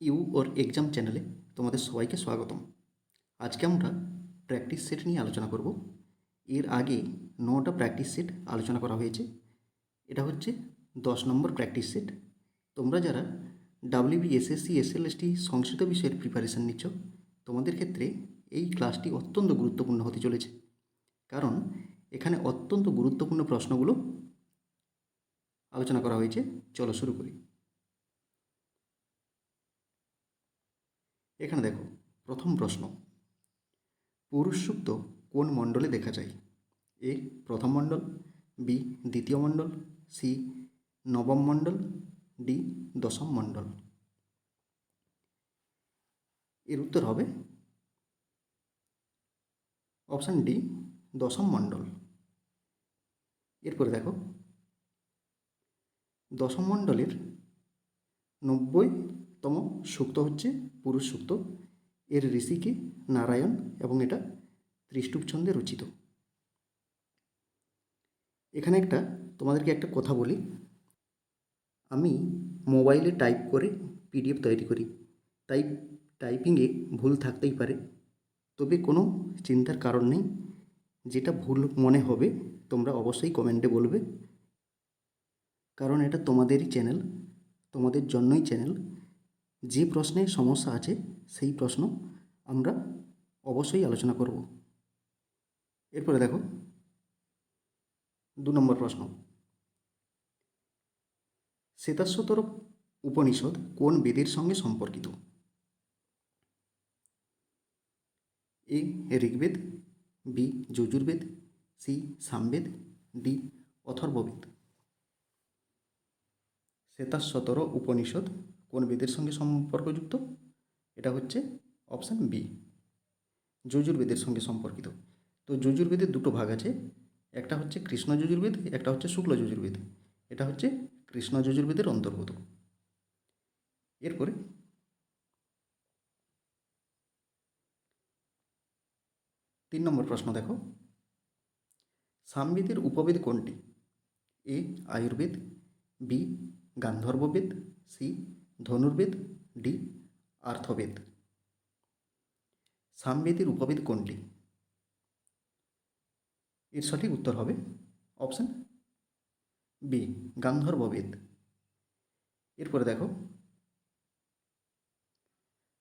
You or exam চ্যানেলে তোমাদের সবাইকে স্বাগতম। আজকে আমরা প্র্যাকটিস সেট নিয়ে আলোচনা করব। এর আগে নটা প্র্যাকটিস সেট আলোচনা করা হয়েছে। এটা হচ্ছে দশ নম্বর প্র্যাকটিস সেট। তোমরা যারা ডাব্লিউবি এসএসসি এসএলএসটি সংস্কৃত বিষয়ের প্রিপারেশান নিচ্ছ, তোমাদের ক্ষেত্রে এই ক্লাসটি অত্যন্ত গুরুত্বপূর্ণ হতে চলেছে। কারণ এখানে অত্যন্ত গুরুত্বপূর্ণ প্রশ্নগুলো আলোচনা করা হয়েছে। চলো শুরু করি। এখানে দেখো, প্রথম প্রশ্ন পুরুষ সুক্ত কোন মণ্ডলে দেখা যায়? এ, প্রথম মণ্ডল, বি, দ্বিতীয় মণ্ডল, সি, নবম মণ্ডল, ডি, দশম মণ্ডল। এর উত্তর হবে অপশান ডি, দশম মণ্ডল। এরপরে দেখো, দশম মণ্ডলের নব্বইতম সূক্ত হচ্ছে পুরুষ সূক্ত। এর ঋষিকে নারায়ণ এবং এটা ত্রিষ্টুপ ছন্দে রচিত। এখানে একটা, তোমাদেরকে একটা কথা বলি। আমি মোবাইলে টাইপ করে পিডিএফ তৈরি করি। তাই টাইপিংয়ে ভুল থাকতেই পারে। তবে কোনো চিন্তার কারণ নেই। যেটা ভুল মনে হবে, তোমরা অবশ্যই কমেন্টে বলবে। কারণ এটা তোমাদেরই চ্যানেল, তোমাদের জন্যই চ্যানেল। যে প্রশ্নে সমস্যা আছে, সেই প্রশ্ন আমরা অবশ্যই আলোচনা করব। এরপরে দেখো, দু নম্বর প্রশ্ন। শ্বেতাশ্বতর উপনিষদ কোন বেদের সঙ্গে সম্পর্কিত? A, Rigveda, B, Yajurveda, C, Samaveda, D, Atharvaveda. Shvetashvatara Upanishad কোন বেদের সঙ্গে সম্পর্কযুক্ত? এটা হচ্ছে অপশান বি। যজুর্বেদের সঙ্গে সম্পর্কিত। তো যজুর্বেদের দুটো ভাগ আছে। একটা হচ্ছে কৃষ্ণ যজুর্বেদ, একটা হচ্ছে শুক্ল যজুর্বেদ। এটা হচ্ছে কৃষ্ণ যজুর্বেদের অন্তর্গত। এরপরে তিন নম্বর প্রশ্ন দেখো। সামবেদের উপবেদ কোনটি? A Ayurveda, B Gandharvaveda, C Dhanurveda, D, Arthaveda. সামবেদের উপবেদ কোনটি? এর সঠিক উত্তর হবে অপশান বি, গান্ধর্ববেদ। এরপরে দেখো,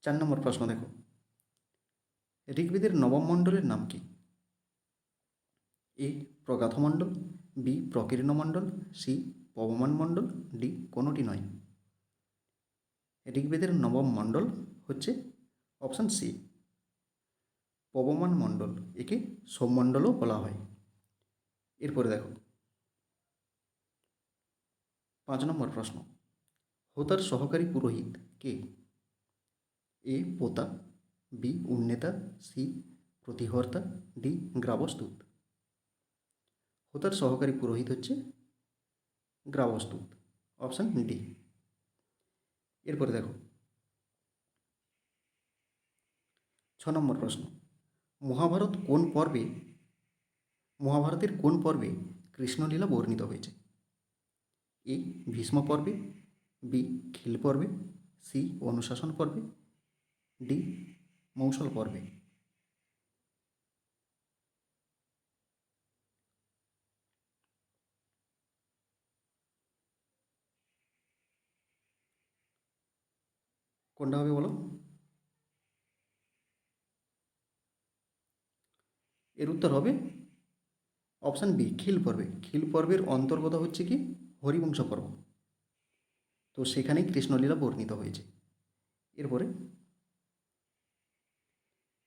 চার নম্বর প্রশ্ন দেখো। ঋগ্বেদের নবম মণ্ডলের নাম কি? A, Pragathamandala, B Prakirna Mandala C, Pavamana Mandala, D, কোনোটি নয়। ঋগ্বেদের নবম মণ্ডল হচ্ছে অপশান সি পবমান মণ্ডল, একে সোমমণ্ডলও বলা হয়। এরপরে দেখো, পাঁচ নম্বর প্রশ্ন, হোতার সহকারী পুরোহিত কে? A, Pota, B, Unneta, C, Pratiharta, D, Gravastut. হোতার সহকারী পুরোহিত হচ্ছে গ্রাবস্তুত অপশান ডি এরপরে দেখো। ছ নম্বর প্রশ্ন। মহাভারত কোন পর্বে, মহাভারতের কোন পর্বে কৃষ্ণলীলা বর্ণিত হয়েছে? এ, ভীষ্ম পর্বে বি খিল পর্বে সি অনুশাসন পর্বে ডি মৌসল পর্বে। কোনটা হবে বলো? এর উত্তর হবে অপশান বি, খিল পর্বে। খিল পর্বের অন্তর্গত হচ্ছে কি? হরিবংশ পর্ব। তো সেখানেই কৃষ্ণলীলা বর্ণিত হয়েছে। এরপরে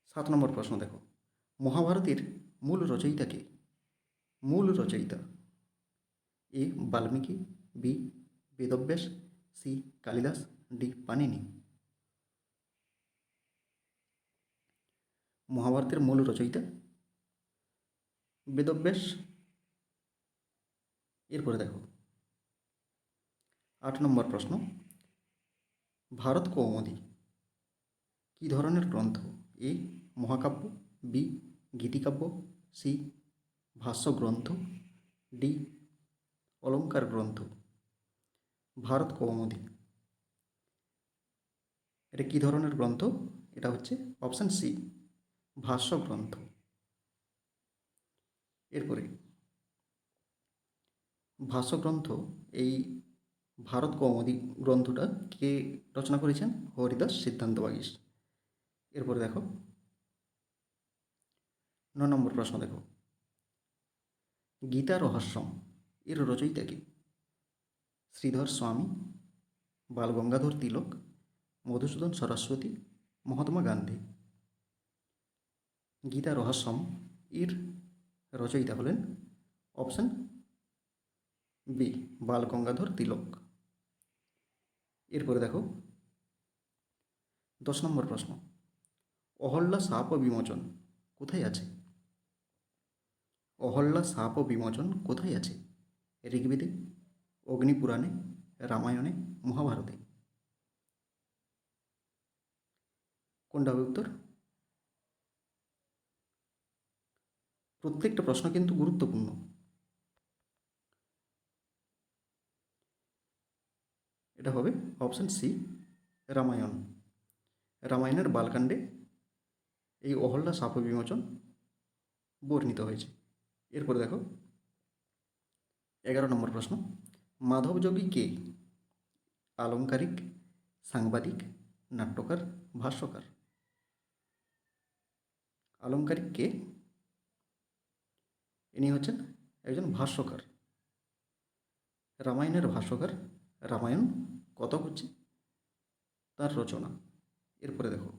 সাত নম্বর প্রশ্ন দেখো। মহাভারতের মূল রচয়িতা কে? মূল রচয়িতা A, Valmiki, B, Vedavyasa, C, Kalidasa, D Panini মহাভারতের মূল রচয়িতা। বেদব্যাস। এরপরে দেখো। আট নম্বর প্রশ্ন। ভারত কৌমুদী। কী ধরনের গ্রন্থ? এ, মহাকাব্য, বি, গীতিকাব্য, সি ভাষ্য গ্রন্থ ডি, অলঙ্কার গ্রন্থ। ভারত কৌমুদী। এটা কী ধরনের গ্রন্থ? এটা হচ্ছে অপশান সি। ভাষ্য গ্রন্থ এরপরে ভাষ্য গ্রন্থ এই ভারত কৌমুদী গ্রন্থটা কে রচনা করেছেন? হরিদাস সিদ্ধান্ত বাগীশ এরপরে দেখো, ন নম্বর প্রশ্ন দেখো। গীতা রহস্যম, এর রচয়িতা কি? শ্রীধর স্বামী, বালগঙ্গাধর তিলক, মধুসূদন সরস্বতী, মহাত্মা গান্ধী। গীতা রহস্যম এর রচয়িতা হলেন অপশন বি, বালগঙ্গাধর তিলক। এরপরে দেখো, দশ নম্বর প্রশ্ন অহল্লা সাপ বিমোচন কোথায় আছে? অহল্লা সাপ বিমোচন কোথায় আছে? ঋগ্বেদে, অগ্নিপুরাণে, রামায়ণে, মহাভারতে। কোনটা হবে উত্তর? প্রত্যেকটা প্রশ্ন কিন্তু গুরুত্বপূর্ণ। এটা হবে অপশান সি রামায়ণ। রামায়ণের বালকাণ্ডে এই অহল্লা সাপ বিমোচন বর্ণিত হয়েছে। এরপরে দেখো, এগারো নম্বর প্রশ্ন, মাধবযোগী কে? আলংকারিক, সাংবাদিক, নাট্যকার, ভাষ্যকার? আলংকারিক কে? ইনি হচ্ছেন একজন ভাষ্যকার। রামায়ণের ভাষ্যকার, রামায়ণ কত হচ্ছে তার রচনা। এরপরে দেখো।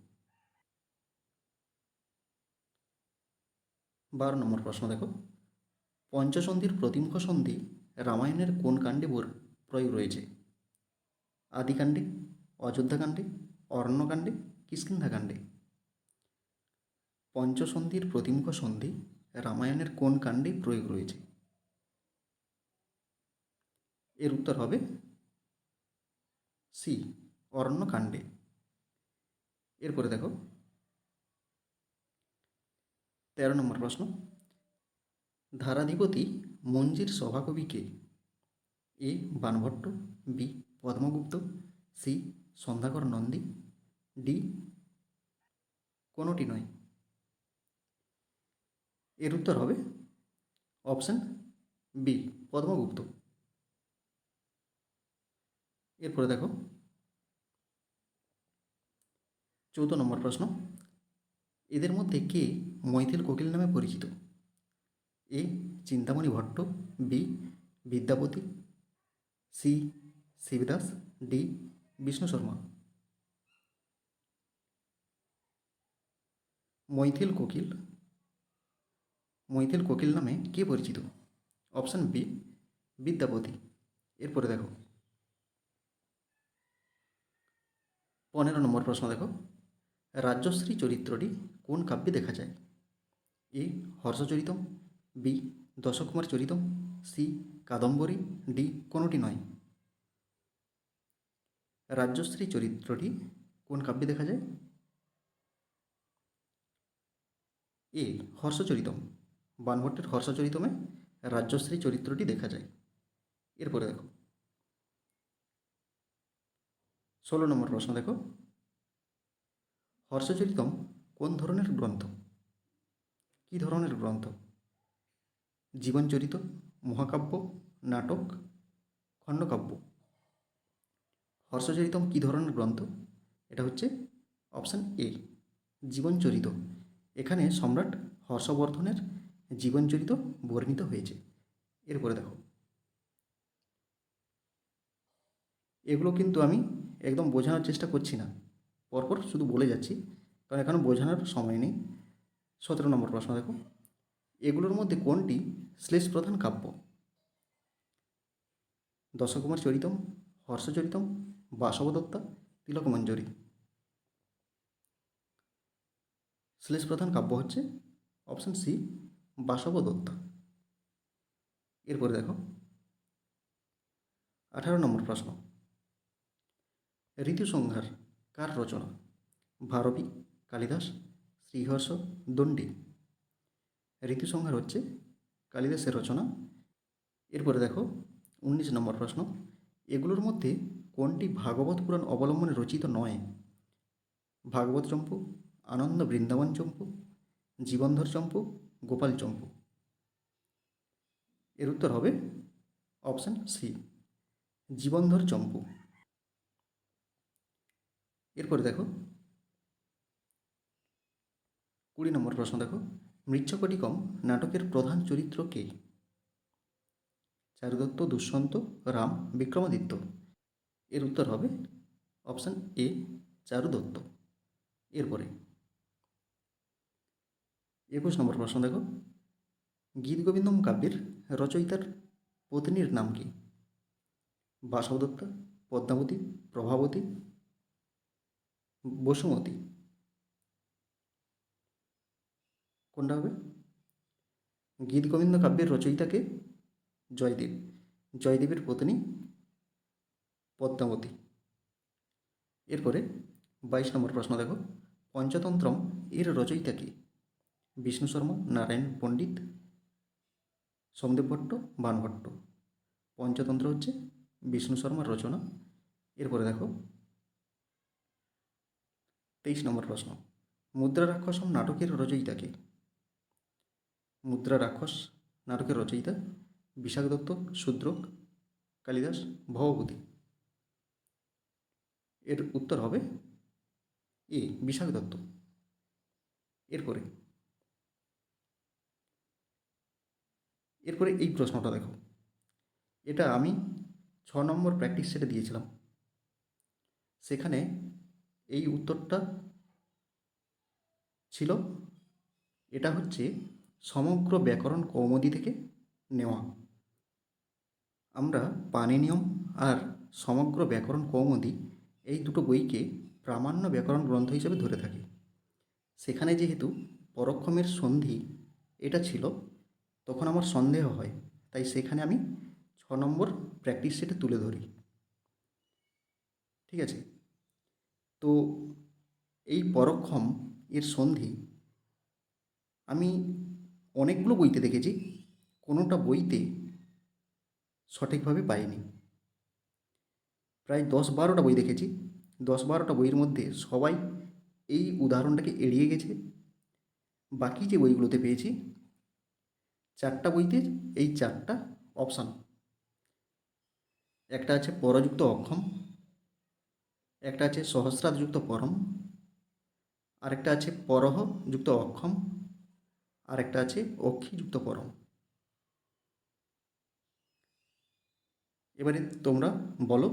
বারো নম্বর প্রশ্ন দেখো। পঞ্চসন্ধির প্রতিমুখ সন্ধি রামায়ণের কোন কাণ্ডে প্রয়োগ রয়েছে? আদিকাণ্ডে অযোধ্যাকাণ্ডে অরণ্যকাণ্ডে কিষ্কিন্ধাকাণ্ডে পঞ্চসন্ধির প্রতিমুখ সন্ধি রামায়ণের কোন কাণ্ডে প্রয়োগ রয়েছে? এর উত্তর হবে সি, অরণ্যকাণ্ডে। এরপরে দেখো, তেরো নম্বর প্রশ্ন। ধারাধিপতি মঞ্জির সভাকবি কে? A, Banabhatta, B, Padmagupta, C, Sandhyakar Nandi, D, কোনোটি নয়। এর উত্তর হবে অপশান বি পদ্মগুপ্ত। এরপরে দেখো, চৌদ্দ নম্বর প্রশ্ন, এদের মধ্যে কে মৈথিল কোকিল নামে পরিচিত? A, Chintamani Bhatta, B, Vidyapati, C, Shivdas, D, Vishnu Sharma. Maithil Kokil Maithil Kokil নামে কে পরিচিত? Option B, Vidyapati. এরপরে দেখো। পনেরো নম্বর প্রশ্ন দেখো। রাজ্যশ্রী চরিত্রটি কোন কাব্যে দেখা যায়? A, Harshacharitam, B, Dashakumara Charitam, C, Kadambari, D, কোনোটি নয়। রাজ্যশ্রী চরিত্রটি কোন কাব্যে দেখা যায়? এ, হর্ষচরিতম। বানভট্টের হর্ষচরিতমে রাজ্যশ্রী চরিত্রটি দেখা যায়। এরপরে দেখো। ষোলো নম্বর প্রশ্ন দেখো। হর্ষচরিতম কোন ধরনের গ্রন্থ? কী ধরনের গ্রন্থ? জীবনচরিত, মহাকাব্য, নাটক, খণ্ডকাব্য। হর্ষচরিতম কী ধরনের গ্রন্থ? এটা হচ্ছে অপশান এ। জীবনচরিত। এখানে সম্রাট হর্ষবর্ধনের জীবনচরিত বর্ণিত হয়েছে। এরপরে দেখো। এগুলো কিন্তু আমি একদম বোঝানোর চেষ্টা করছি না। পরপর শুধু বলে যাচ্ছি, কারণ এখানে বোঝানোর সময় নেই। সতেরো নম্বর প্রশ্ন দেখো। এগুলোর মধ্যে কোনটি শ্লেষ প্রধান কাব্য? দশকুমার চরিতম হর্ষচরিতম বাসবদত্তা তিলকমঞ্জরি শ্লেষ প্রধান কাব্য হচ্ছে অপশান সি বাসবদত্তা। এরপরে দেখো, আঠারো নম্বর প্রশ্ন। ঋতুসংহার কার রচনা? ভারবী কালিদাস, শ্রীহর্ষ, দণ্ডী। ঋতুসংহার হচ্ছে কালিদাসের রচনা। এরপরে দেখো, উনিশ নম্বর প্রশ্ন। এগুলোর মধ্যে কোনটি ভাগবত পুরাণ অবলম্বনে রচিত নয়? ভাগবত চম্পু, আনন্দ বৃন্দাবন চম্পু, জীবনধর চম্পু গোপাল চম্পু। এর উত্তর হবে অপশান সি জীবনধর চম্পু। এরপরে দেখো, কুড়ি নম্বর প্রশ্ন দেখো মৃচ্ছকটিকম নাটকের প্রধান চরিত্র কে? চারুদত্ত, দুষ্যন্ত, রাম, বিক্রমাদিত্য। এর উত্তর হবে অপশান এ চারুদত্ত। এরপরে একুশ নম্বর প্রশ্ন দেখো। গীতগোবিন্দম কাব্যের রচয়িতার পত্নীর নাম কি? বাসবদত্তা, পদ্মাবতী, প্রভাবতী, বসুমতী। কোনটা হবে? গীতগোবিন্দ কাব্যের রচয়িতাকে জয়দেব। জয়দেবের পত্নী পদ্মাবতী। এরপরে বাইশ নম্বর প্রশ্ন দেখো। পঞ্চতন্ত্রম এর রচয়িতা কি? বিষ্ণু শর্মা নারায়ণ পণ্ডিত সোমদেব ভট্ট বানভট্ট পঞ্চতন্ত্র হচ্ছে বিষ্ণু শর্মার রচনা। এরপরে দেখো, তেইশ নম্বর প্রশ্ন। মুদ্রা রাক্ষসম নাটকের রচয়িতাকে। মুদ্রা রাক্ষস নাটকের রচয়িতা বিশাখ দত্ত শূদ্রক কালিদাস ভবভূতি এর উত্তর হবে এ, বিশাখ দত্ত। এরপরে এরপরে এই প্রশ্নটা দেখো। এটা আমি ছ নম্বর প্র্যাকটিস সেটে দিয়েছিলাম। সেখানে এই উত্তরটা ছিল, এটা হচ্ছে সমগ্র ব্যাকরণ কৌমুদি থেকে নেওয়া। আমরা পানিনিয়ম আর সমগ্র ব্যাকরণ কৌমুদি এই দুটো বইকে প্রামাণ্য ব্যাকরণ গ্রন্থ হিসেবে ধরে থাকি। সেখানে যেহেতু পরক্ষমের সন্ধি, এটা ছিল তখন আমার সন্দেহ হয়। তাই সেখানে আমি ছ নম্বর প্র্যাকটিস সেটে তুলে ধরি। ঠিক আছে? তো এই পরক্ষম, এর সন্ধি আমি অনেকগুলো বইতে দেখেছি, কোনোটা বইতে সঠিকভাবে পাইনি। প্রায় দশ বারোটা বই দেখেছি। দশ বারোটা বইয়ের মধ্যে সবাই এই উদাহরণটাকে এড়িয়ে গেছে। বাকি যে বইগুলোতে পেয়েছি চারটা বইতে এই চারটা অপশান একটা আছে পরযুক্ত অক্ষম, একটা আছে সহস্রাযুক্ত পরম, আরেকটা আছে পরহ যুক্ত অক্ষম, আরেকটা আছে অক্ষিযুক্ত পরম। এবারে তোমরা বলো,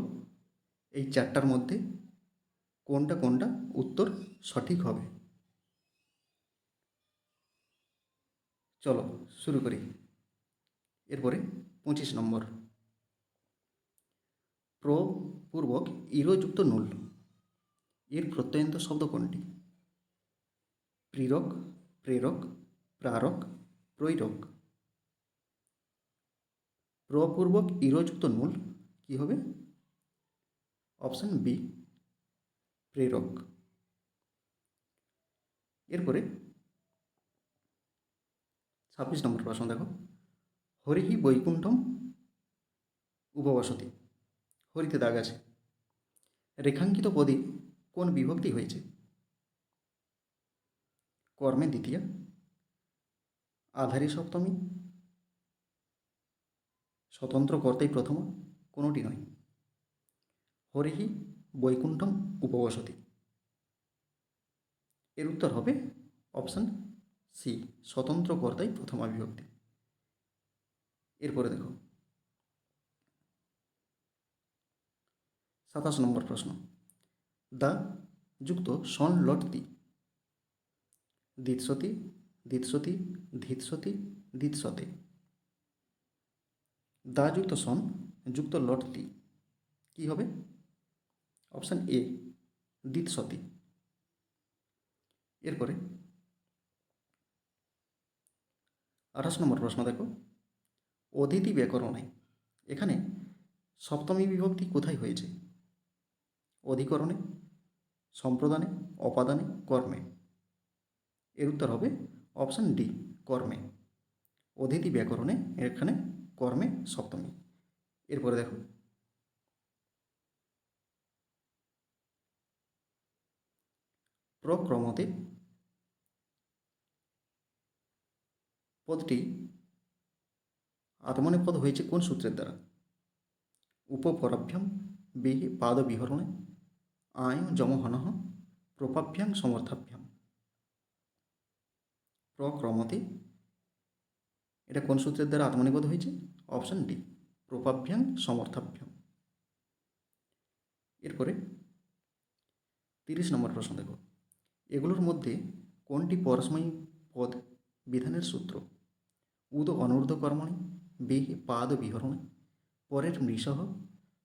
এই চারটার মধ্যে কোনটা কোনটা উত্তর সঠিক হবে? চলো, শুরু করি। এরপরে পঁচিশ নম্বর। প্র পূর্বক ইরোযুক্ত নুল। এর প্রত্যয়ন্ত শব্দ কোনটি? প্রেরক প্রেরক, প্রারক, প্রৈরক। প্রপূর্বক ইরোযুক্ত নুল কি হবে? অপশান বি, প্রেরক। এরপরে ছাব্বিশ নম্বর প্রশ্ন দেখো। হরিহি বৈকুণ্ঠম উপবসতি। হরিতে দাগ আছে। রেখাঙ্কিত পদে কোন বিভক্তি হয়েছে? কর্মে দ্বিতীয়া। আধারী সপ্তমী। স্বতন্ত্র কর্তাই প্রথমা, কোনোটি নয়। হরিহি বৈকুণ্ঠম উপবসতি। এর উত্তর হবে অপশান সি, স্বতন্ত্র কর্তাই প্রথমা বিভক্তি এরপরে দেখো। সাতাশ নম্বর প্রশ্ন। দা যুক্ত সন লটতি। দিৎসতি দিৎসতি ধিৎসতি দিৎসতে দা যুক্ত সন, যুক্ত লটতি। কি হবে? অপশান এ দিৎসতি এরপরে আঠাশ নম্বর প্রশ্ন দেখো। অদিতি ব্যাকরণে এখানে সপ্তমী বিভক্তি কোথায় হয়েছে? অধিকরণে, সম্প্রদানে, অপাদানে, কর্মে। এর উত্তর হবে অপশান ডি, কর্মে। অদিতি ব্যাকরণে, এখানে কর্মে সপ্তমী। এরপরে দেখো। প্রক্রমতে পদটি আত্মনে পদ হয়েছে কোন সূত্রের দ্বারা? উপপরাভ্যাম বেহে পাদবিহরণে আয় যমহনঃ প্রপাভ্যাং সমর্থাভ্যাম। প্রক্রমতে এটা কোন সূত্রের দ্বারা আত্মনিপদ হয়েছে? অপশন ডি প্রপাভ্যাং সমর্থাভ্যাম। এরপরে তিরিশ নম্বর প্রশ্ন দেখো। এগুলোর মধ্যে কোনটি পরস্ময়ী পদ বিধানের সূত্র? উদ অনূর্ধ্ব কর্মণি বেহে পাদ বিহরণে, পরের মৃষহ,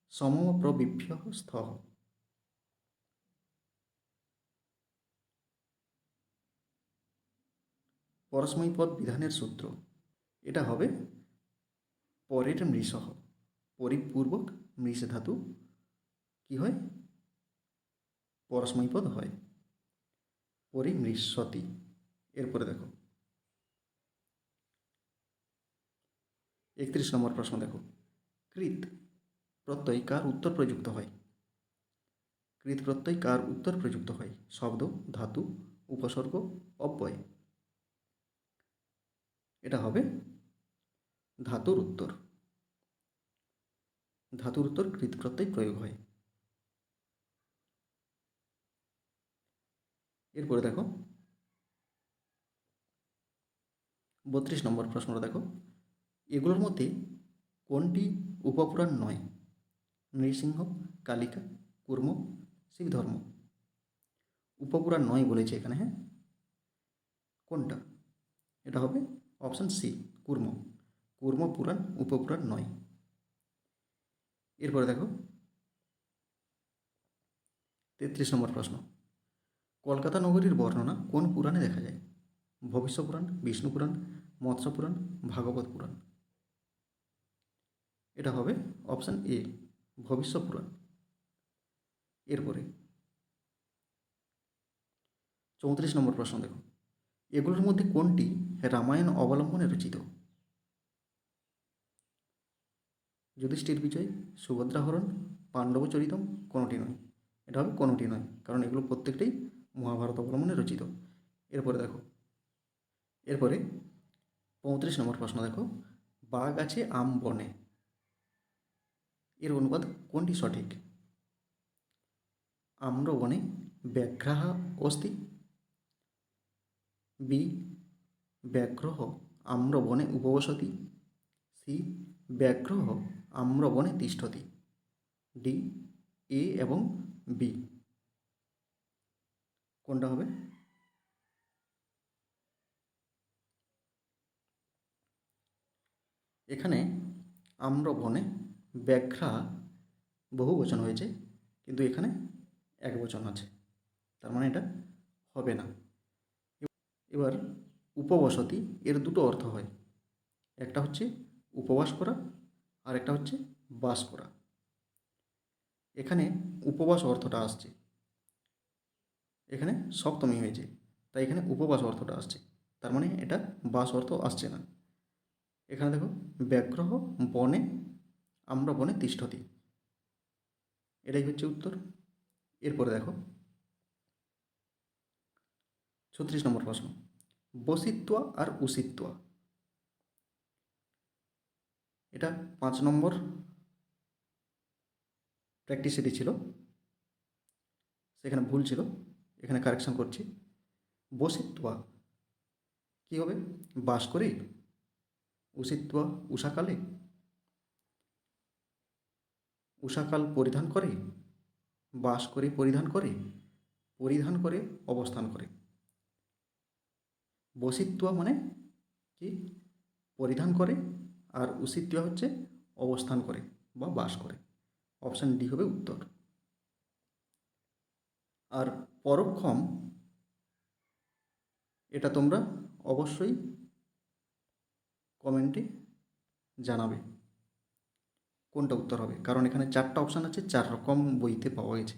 সমম প্রবিভ্য স্থ পরস্ময়ী পদ বিধানের সূত্র। এটা হবে পরের মৃষহ, পরিপূর্বক মৃষ ধাতু। কি হয়? পরস্ময়ী পদ হয় পরিমৃষতি। এরপরে দেখো। একত্রিশ নম্বর প্রশ্ন দেখো। কৃত প্রত্যয় কার উত্তর প্রযুক্ত হয়? কৃত প্রত্যয় কার উত্তর প্রযুক্ত হয়? শব্দ, ধাতু, উপসর্গ, অব্যয়। এটা হবে ধাতুর উত্তর। ধাতুর উত্তর কৃত প্রত্যয় প্রয়োগ হয়। এরপরে দেখো, বত্রিশ নম্বর প্রশ্নটা দেখো। এগুলোর মধ্যে কোনটি উপপুরাণ নয়? নৃসিংহ কালিকা কুর্ম শিবধর্ম। উপপুরাণ নয় বলেছে এখানে হ্যাঁ? কোনটা? এটা হবে অপশান সি কুর্ম। কুর্ম পুরাণ উপপুরাণ নয়। এরপরে দেখো তেত্রিশ নম্বর প্রশ্ন। কলকাতা নগরীর বর্ণনা কোন পুরাণে দেখা যায়? ভবিষ্য পুরাণ বিষ্ণু পুরাণ মৎস্য পুরাণ ভাগবত পুরাণ। এটা হবে অপশান এ ভবিষ্য পুরাণ এরপরে, চৌত্রিশ নম্বর প্রশ্ন দেখো। এগুলোর মধ্যে কোনটি রামায়ণ অবলম্বনে রচিত? যুধিষ্ঠির বিজয়, সুভদ্রাহরণ পাণ্ডবচরিতম কোনোটি নয়। এটা হবে কোনোটি নয়, কারণ এগুলো প্রত্যেকটাই মহাভারত অবলম্বনে রচিত। এরপরে দেখো, এরপরে পঁয়ত্রিশ নম্বর প্রশ্ন দেখো। বাঘ আছে আম বনে। এর অনুবাদ কোনটি সঠিক? আম্র বনে ব্যাঘ্রাহ অস্তি। বি, ব্যাঘ্রহ আম্রবনে উপবসতি। সি, ব্যাঘ্রহ আম্র বনে তিষ্ঠতি। ডি, এ এবং বি। কোনটা হবে? এখানে আম্র ব্যাঘ্রা বহু বচন হয়েছে, কিন্তু এখানে এক বচন আছে। তার মানে এটা হবে না। এবার উপবসতি, এর দুটো অর্থ হয়। একটা হচ্ছে উপবাস করা আর একটা হচ্ছে বাস করা। এখানে উপবাস অর্থটা আসছে। এখানে সপ্তমী হয়েছে, তাই এখানে উপবাস অর্থটা আসছে। তার মানে এটা বাস অর্থ আসছে না। এখানে দেখো, ব্যাঘ্রহ বনে আমরা বনে তিষ্ঠতি। এটাই হচ্ছে উত্তর। এরপরে দেখো। ছত্রিশ নম্বর প্রশ্ন। বসিত্বা আর উসিত্বা। এটা পাঁচ নম্বর প্র্যাকটিস সেটি ছিল। সেখানে ভুল ছিল। এখানে কারেকশন করছি। বসিত্বা কী হবে? বাস করে উষিত্বা উষাকালে উষাকাল পরিধান করে, বাস করে পরিধান করে পরিধান করে অবস্থান করে। বসিত্বা মানে কি? পরিধান করে আর উষিত্বা হচ্ছে অবস্থান করে বা বাস করে। অপশান ডি হবে উত্তর। আর পরক্ষম, এটা তোমরা অবশ্যই কমেন্টে জানাবে। কোনটা উত্তর হবে? কারণ এখানে চারটা অপশান আছে চার রকম বইতে পাওয়া গেছে।